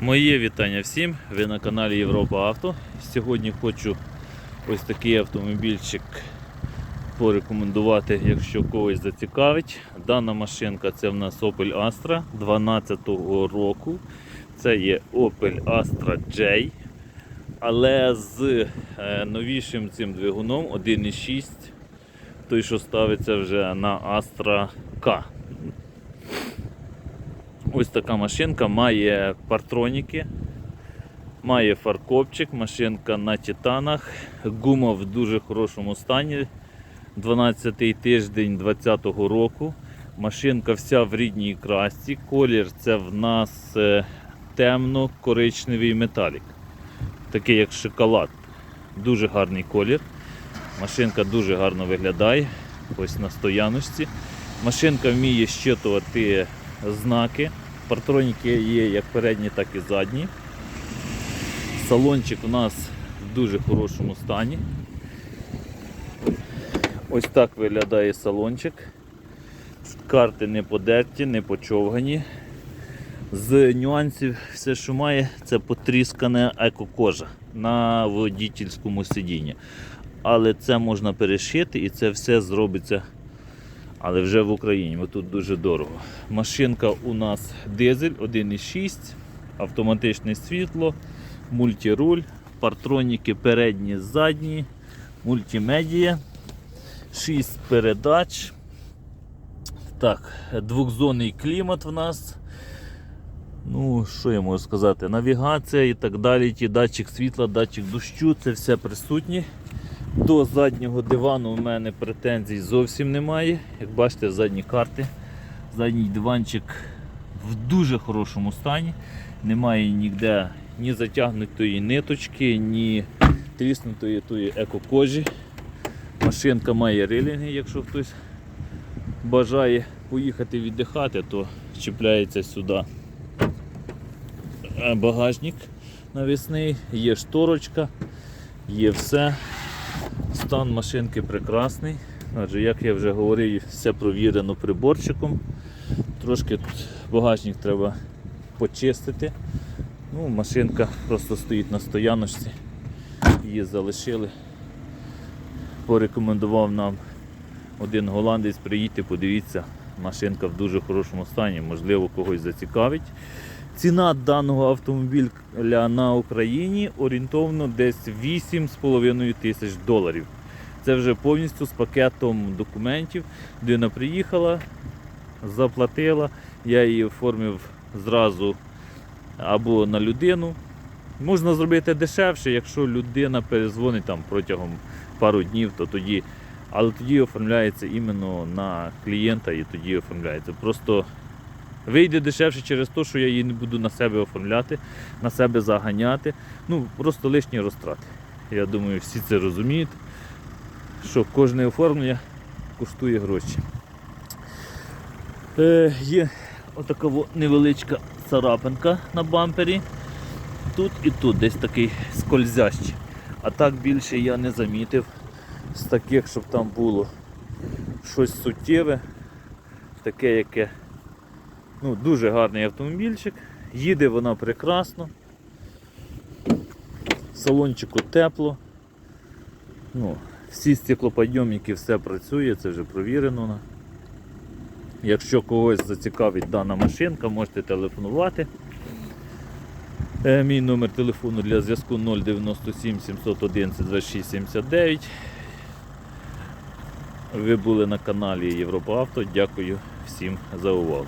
Моє вітання всім. Ви на каналі Європа Авто. Сьогодні хочу ось такий автомобільчик порекомендувати, якщо когось зацікавить. Дана машинка це в нас Opel Astra 12 року. Це є Opel Astra J. Але з е, новішим цим двигуном 1.6, той, що ставиться вже на Astra K. Ось така машинка має партроніки, має фаркопчик, машинка на титанах, гума в дуже хорошому стані. 12-й тиждень 2020 року. Машинка вся в рідній красці. Колір це в нас е, темно-коричневий металік. Такий як шоколад. Дуже гарний колір. Машинка дуже гарно виглядає. Ось на стояночці. Машинка вміє щитувати знаки. Партроніки є як передні, так і задні. Салончик у нас в дуже хорошому стані. Ось так виглядає салончик. Карти не подерті, не почовгані. З нюансів все, що має, це потріскана екокожа на водітельському сидінні. Але це можна перешити і це все зробиться але вже в Україні, бо тут дуже дорого. Машинка у нас дизель 1,6, автоматичне світло, мультируль, партроніки передні, задні, мультимедія, 6 передач. Так, двохзонний клімат в нас. Ну, що я можу сказати? Навігація і так далі. Ті датчик світла, датчик дощу, це все присутнє. До заднього дивану у мене претензій зовсім немає. Як бачите, задні карти. Задній диванчик в дуже хорошому стані. Немає ніде ні затягнутої ниточки, ні тріснутої тої екокожі. Машинка має рилінги, якщо хтось бажає поїхати віддихати, то чіпляється сюди Е, багажник навісний, є шторочка, є все. Стан машинки прекрасний. Адже, як я вже говорив, все провірено приборчиком. Трошки тут багажник треба почистити. Ну, Машинка просто стоїть на стояночці. Її залишили. Порекомендував нам один голландець, приїдьте, подивіться, машинка в дуже хорошому стані, можливо, когось зацікавить. Ціна даного автомобіля на Україні орієнтовно десь 8,5 тисяч доларів. Це вже повністю з пакетом документів. Людина приїхала, заплатила, я її оформив зразу або на людину. Можна зробити дешевше, якщо людина перезвонить там протягом пару днів, то тоді, але тоді оформляється іменно на клієнта і тоді оформляється. Просто Вийде дешевше через те, що я її не буду на себе оформляти, на себе заганяти. Ну, просто лишні розтрати. Я думаю, всі це розуміють, що кожне оформлення коштує гроші. Е, Є отака невеличка царапинка на бампері. Тут і тут десь такий скользящий. А так більше я не замітив з таких, щоб там було щось суттєве, таке, яке Ну, Дуже гарний автомобільчик, їде вона прекрасно. Салончику тепло. Ну, Всі стеклоподйомники, все працює, це вже провірено. Якщо когось зацікавить дана машинка, можете телефонувати. Е, Мій номер телефону для зв'язку 097 711 2679. Ви були на каналі Європа Авто. Дякую всім за увагу.